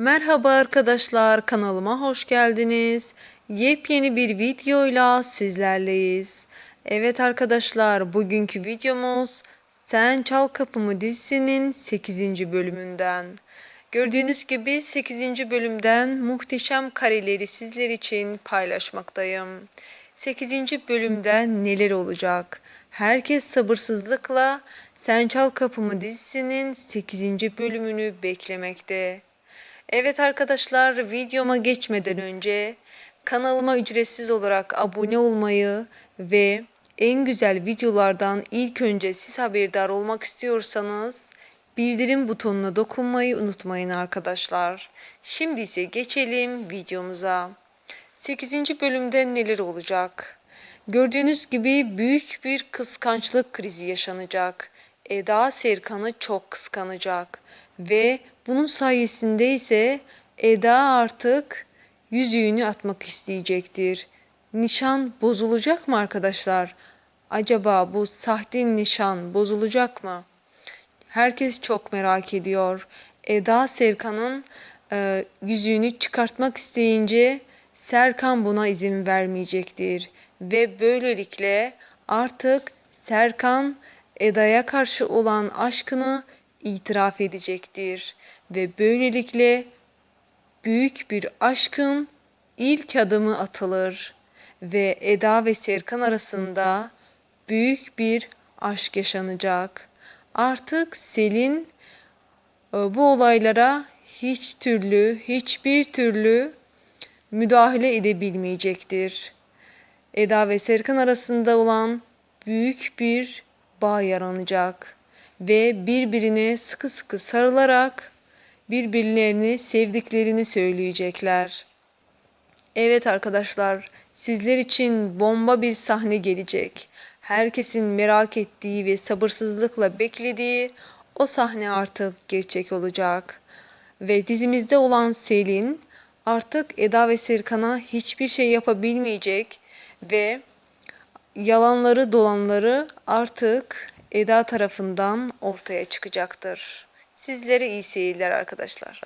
Merhaba arkadaşlar, kanalıma hoş geldiniz. Yepyeni bir videoyla sizlerleyiz. Evet arkadaşlar, bugünkü videomuz Sen Çal Kapımı dizisinin 8. bölümünden. Gördüğünüz gibi 8. bölümden muhteşem kareleri sizler için paylaşmaktayım. 8. bölümde neler olacak? Herkes sabırsızlıkla Sen Çal Kapımı dizisinin 8. bölümünü beklemekte. Evet arkadaşlar videoma geçmeden önce kanalıma ücretsiz olarak abone olmayı ve en güzel videolardan ilk önce siz haberdar olmak istiyorsanız bildirim butonuna dokunmayı unutmayın arkadaşlar. Şimdi ise geçelim videomuza. 8. bölümde neler olacak? Gördüğünüz gibi büyük bir kıskançlık krizi yaşanacak. Eda Serkan'ı çok kıskanacak ve bunun sayesinde ise Eda artık yüzüğünü atmak isteyecektir. Nişan bozulacak mı arkadaşlar? Acaba bu sahte nişan bozulacak mı? Herkes çok merak ediyor. Eda Serkan'ın e, yüzüğünü çıkartmak isteyince Serkan buna izin vermeyecektir ve böylelikle artık Serkan Eda'ya karşı olan aşkını itiraf edecektir ve böylelikle büyük bir aşkın ilk adımı atılır ve Eda ve Serkan arasında büyük bir aşk yaşanacak. Artık Selin e, bu olaylara hiç türlü, hiçbir türlü müdahale edebilmeyecektir. Eda ve Serkan arasında olan büyük bir bağ yaranacak ve birbirine sıkı sıkı sarılarak birbirlerini sevdiklerini söyleyecekler. Evet arkadaşlar, sizler için bomba bir sahne gelecek. Herkesin merak ettiği ve sabırsızlıkla beklediği o sahne artık gerçek olacak. Ve dizimizde olan Selin artık Eda ve Serkan'a hiçbir şey yapabilmeyecek ve yalanları dolanları artık Eda tarafından ortaya çıkacaktır. Sizlere iyi seyirler arkadaşlar.